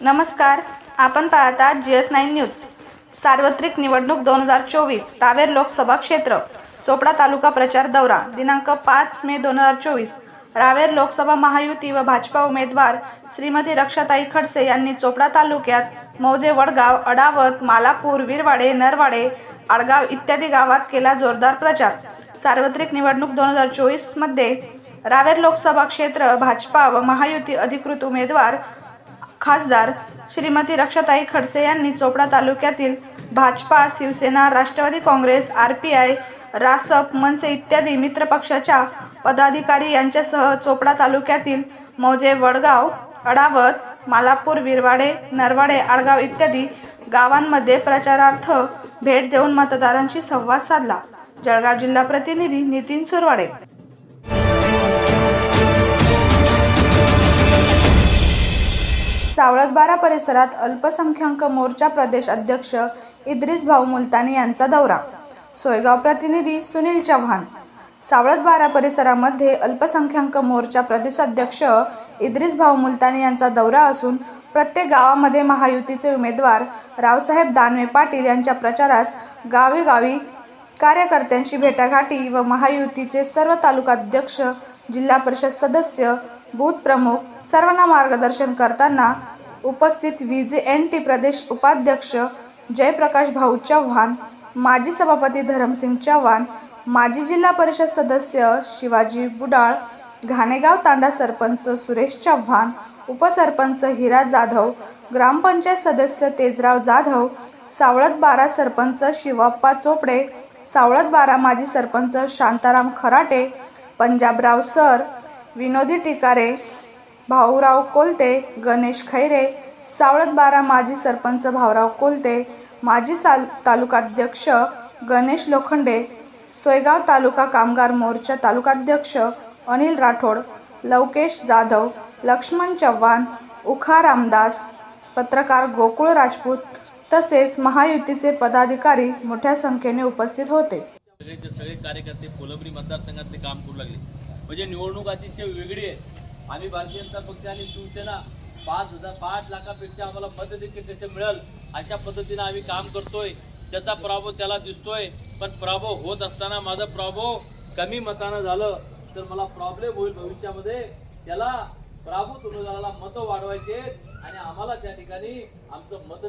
नमस्कार. आपण पाहता जी एस नाईन न्यूज सार्वत्रिक निवडणूक दोन हजार चोवीस रावेर लोकसभा क्षेत्र. चोपडा तालुका प्रचार दौरा दिनांक पाच मे दोन हजार चोवीस. रावेर लोकसभा महायुती व भाजपा उमेदवार श्रीमती रक्षाताई खडसे यांनी चोपडा तालुक्यात मौजे वडगाव अडावत मालापूर विरवाडे नरवाडे आडगाव इत्यादी गावात केला जोरदार प्रचार. सार्वत्रिक निवडणूक दोन हजार चोवीसमध्ये रावेर लोकसभा क्षेत्र भाजपा व महायुती अधिकृत उमेदवार खासदार श्रीमती रक्षाताई खडसे यांनी चोपडा तालुक्यातील Bhajpa Shiv Sena Rashtrawadi Congress R P I Rasap Manse इत्यादी मित्रपक्षाच्या पदाधिकारी यांच्यासह चोपडा तालुक्यातील मौजे वडगाव अडावत मालापूर विरवाडे नरवाडे आडगाव इत्यादी गावांमध्ये प्रचारार्थ भेट देऊन मतदारांशी संवाद साधला. जळगाव जिल्हा प्रतिनिधी नितीन सुरवाडे. सावळतबारा परिसरात अल्पसंख्याक मोर्चा प्रदेश अध्यक्ष इद्रिस भाऊ मुलतानी यांचा दौरा. सोयगाव प्रतिनिधी सुनील चव्हाण. सावळतबारा परिसरामध्ये अल्पसंख्याक मोर्चा प्रदेशाध्यक्ष इद्रिस भाऊ मुलतानी यांचा दौरा असून प्रत्येक गावामध्ये महायुतीचे उमेदवार रावसाहेब दानवे पाटील यांच्या प्रचारास गावीगावी कार्यकर्त्यांशी भेटाघाटी व महायुतीचे सर्व तालुकाध्यक्ष जिल्हा परिषद सदस्य बूथ प्रमुख सर्वांना मार्गदर्शन करताना उपस्थित व्ही जे एन टी प्रदेश उपाध्यक्ष जयप्रकाश भाऊ चव्हाण माजी सभापती धरमसिंग चव्हाण माजी जिल्हा परिषद सदस्य शिवाजी बुडाळ घाणेगाव तांडा सरपंच सुरेश चव्हाण उपसरपंच हिरा जाधव ग्रामपंचायत सदस्य तेजराव जाधव सावळत बारा सरपंच शिवाप्पा चोपडे सावळत बारा माजी सरपंच शांताराम खराटे पंजाबराव सर विनोदी टिकारे भाऊराव कोलते गणेश खैरे सावळतबारा माजी सरपंच भाऊराव कोलते माजी चाल तालुकाध्यक्ष गणेश लोखंडे सोयगाव तालुका कामगार मोर्चा तालुकाध्यक्ष अनिल राठोड लवकेश जाधव लक्ष्मण चव्हाण उखा रामदास पत्रकार गोकुळ राजपूत तसेच महायुतीचे पदाधिकारी मोठ्या संख्येने उपस्थित होते. सगळे कार्यकर्ते कोलंबरी मतदारसंघातले काम करू लागले. म्हणजे निवडणूक अतिशय वेगळी आहे. आम्ही भारतीय जनता पक्ष आणि शिवसेना पाच हजार पाच लाखापेक्षा आम्हाला मत देखील कसे मिळेल अशा पद्धतीनं आम्ही काम करतोय. त्याचा पराभव त्याला दिसतोय. पण पराभव होत असताना माझा पराभव कमी मतानं झालं तर मला प्रॉब्लेम होईल भविष्यामध्ये. त्याला पराभूत उमेदवाराला मतं वाढवायचे आणि आम्हाला त्या ठिकाणी आमचं मत